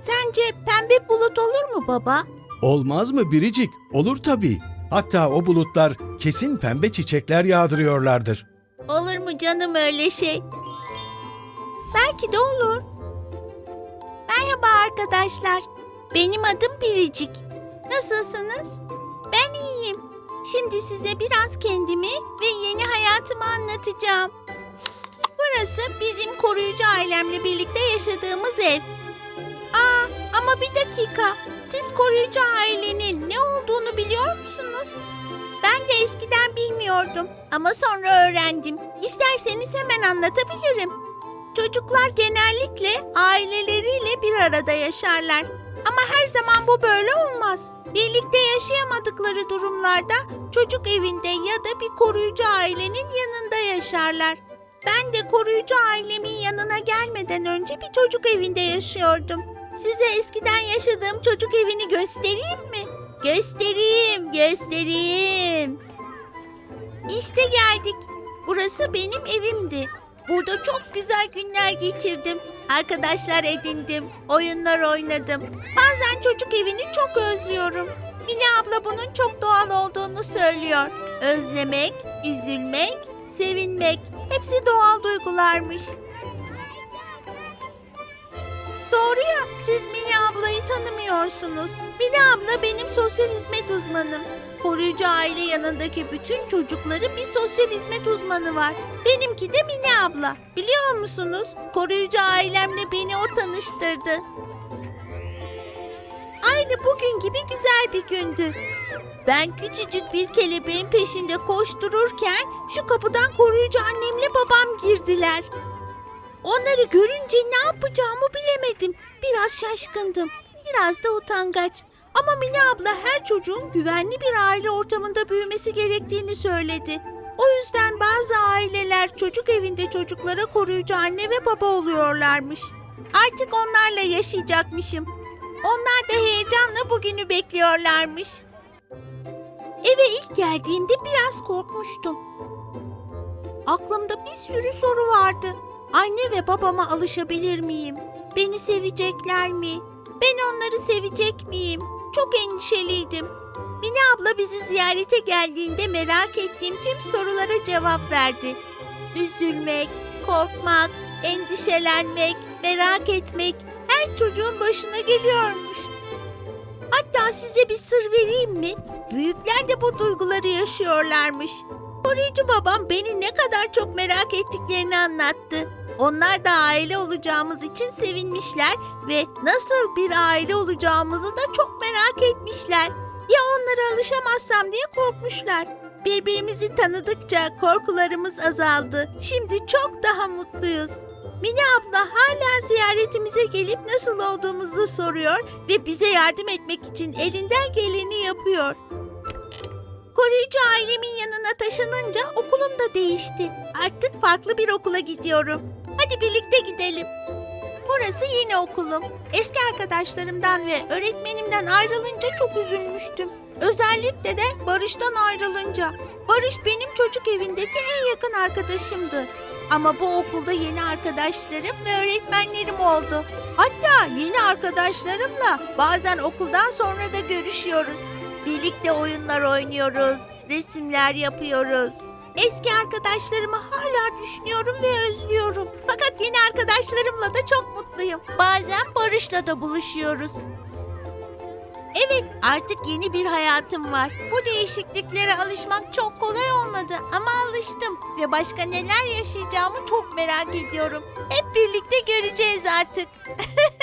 Sence pembe bulut olur mu baba? Olmaz mı Biricik? Olur tabii. Hatta o bulutlar kesin pembe çiçekler yağdırıyorlardır. Olur mu canım öyle şey? Belki de olur. Merhaba arkadaşlar. Benim adım Biricik. Nasılsınız? Ben iyiyim. Şimdi size biraz kendimi ve yeni hayatımı anlatacağım. Burası bizim koruyucu ailemle birlikte yaşadığımız ev. Aa, ama bir dakika. Siz koruyucu ailenin ne olduğunu biliyor musunuz? Ben de eskiden bilmiyordum ama sonra öğrendim. İsterseniz hemen anlatabilirim. Çocuklar genellikle aileleriyle bir arada yaşarlar. Ama her zaman bu böyle olmaz. Birlikte yaşayamadıkları durumlarda çocuk evinde ya da bir koruyucu ailenin yanında yaşarlar. Ben de koruyucu ailemin yanına gelmeden önce bir çocuk evinde yaşıyordum. Size eskiden yaşadığım çocuk evini göstereyim mi? Göstereyim, göstereyim. İşte geldik. Burası benim evimdi. Burada çok güzel günler geçirdim. Arkadaşlar edindim, oyunlar oynadım. Bazen çocuk evini çok özlüyorum. Mine abla bunun çok doğal olduğunu söylüyor. Özlemek, üzülmek, sevinmek hepsi doğal duygularmış. Doğru ya, siz Mine ablayı tanımıyorsunuz. Mine abla benim sosyal hizmet uzmanım. Koruyucu aile yanındaki bütün çocukların bir sosyal hizmet uzmanı var. Benimki de Mine abla. Biliyor musunuz? Koruyucu ailemle beni o tanıştırdı. Aynı bugün gibi güzel bir gündü. Ben küçücük bir kelebeğin peşinde koştururken şu kapıdan koruyucu annemle babam girdiler. Onları görünce ne yapacağımı bilemedim. Biraz şaşkındım. Biraz da utangaç. Ama Mine abla her çocuğun güvenli bir aile ortamında büyümesi gerektiğini söyledi. O yüzden bazı aileler çocuk evinde çocuklara koruyucu anne ve baba oluyorlarmış. Artık onlarla yaşayacakmışım. Onlar da heyecanla bugünü bekliyorlarmış. Eve ilk geldiğimde biraz korkmuştum. Aklımda bir sürü soru vardı. Anne ve babama alışabilir miyim? Beni sevecekler mi? Ben onları sevecek miyim? Çok endişeliydim. Mine abla bizi ziyarete geldiğinde merak ettiğim tüm sorulara cevap verdi. Üzülmek, korkmak, endişelenmek, merak etmek her çocuğun başına geliyormuş. Hatta size bir sır vereyim mi? Büyükler de bu duyguları yaşıyorlarmış. Koruyucu babam beni ne kadar çok merak ettiklerini anlattı. Onlar da aile olacağımız için sevinmişler ve nasıl bir aile olacağımızı da çok merak etmişler. Ya onlara alışamazsam diye korkmuşlar. Birbirimizi tanıdıkça korkularımız azaldı. Şimdi çok daha mutluyuz. Mine abla hala ziyaretimize gelip nasıl olduğumuzu soruyor ve bize yardım etmek için elinden geleni yapıyor. Koruyucu ailemin yanına taşınınca okulum da değişti. Artık farklı bir okula gidiyorum. Hadi birlikte gidelim. Burası yeni okulum. Eski arkadaşlarımdan ve öğretmenimden ayrılınca çok üzülmüştüm. Özellikle de Barış'tan ayrılınca. Barış benim çocuk evindeki en yakın arkadaşımdı. Ama bu okulda yeni arkadaşlarım ve öğretmenlerim oldu. Hatta yeni arkadaşlarımla bazen okuldan sonra da görüşüyoruz. Birlikte oyunlar oynuyoruz, resimler yapıyoruz. Eski arkadaşlarımı hala düşünüyorum ve özlüyorum. Fakat yeni arkadaşlarımla da çok mutluyum. Bazen Barış'la da buluşuyoruz. Evet, artık yeni bir hayatım var. Bu değişikliklere alışmak çok kolay olmadı ama alıştım ve başka neler yaşayacağımı çok merak ediyorum. Hep birlikte göreceğiz artık.